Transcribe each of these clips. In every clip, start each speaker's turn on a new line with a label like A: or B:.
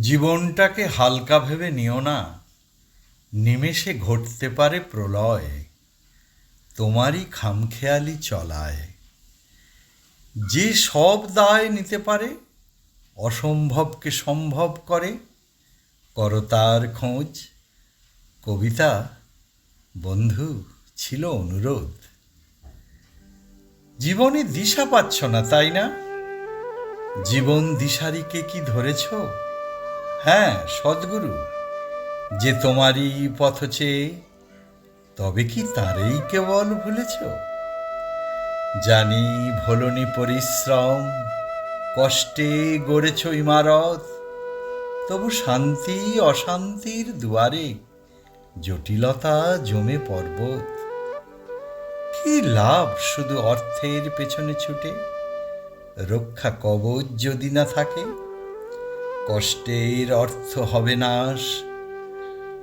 A: জীবনটাকে হালকা ভেবে নিও না। নিমেষে ঘটতে পারে প্রলয়। তোমারই খামখেয়ালি চলায়। যে সব দায় নিতে পারে, অসম্ভবকে সম্ভব করে। করতার খোঁজ। কবিতা, বন্ধু, ছিল অনুরোধ। জীবনে দিশা পাচ্ছ না, তাই না? জীবন দিশারিকে কি ধরেছ? হ্যাঁ সদ্গুরু। যে তোমারই পথ চেয়ে, তবে কি তারেই কেবল ভুলেছ? জানি ভোলনি পরিশ্রম, কষ্টে গড়েছ ইমারত, তবু শান্তি অশান্তির দুয়ারে জটিলতা জমে পর্বত। কি লাভ শুধু অর্থের পেছনে ছুটে? রক্ষা কবচ যদি না থাকে কষ্টের অর্থ হবে নাশ।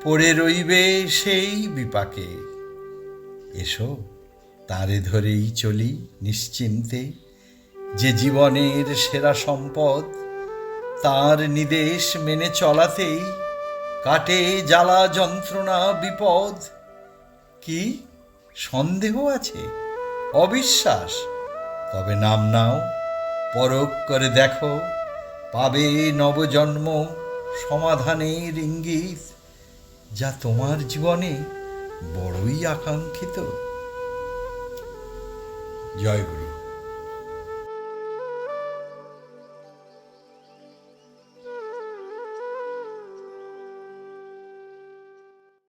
A: পড়ে রইবে সেই বিপাকে। এসো, তারে ধরেই চলি নিশ্চিন্তে। যে জীবনের সেরা সম্পদ, তার নির্দেশ মেনে চলাতেই কাটে জ্বালা যন্ত্রণা বিপদ। কি? সন্দেহ আছে? অবিশ্বাস? তবে নাম নাও, পরখ করে দেখো। পাবে নবজন্ম সমাধানের ইঙ্গিত যা তোমার জীবনে বড়ই আকাঙ্ক্ষিত। জয় গুরু।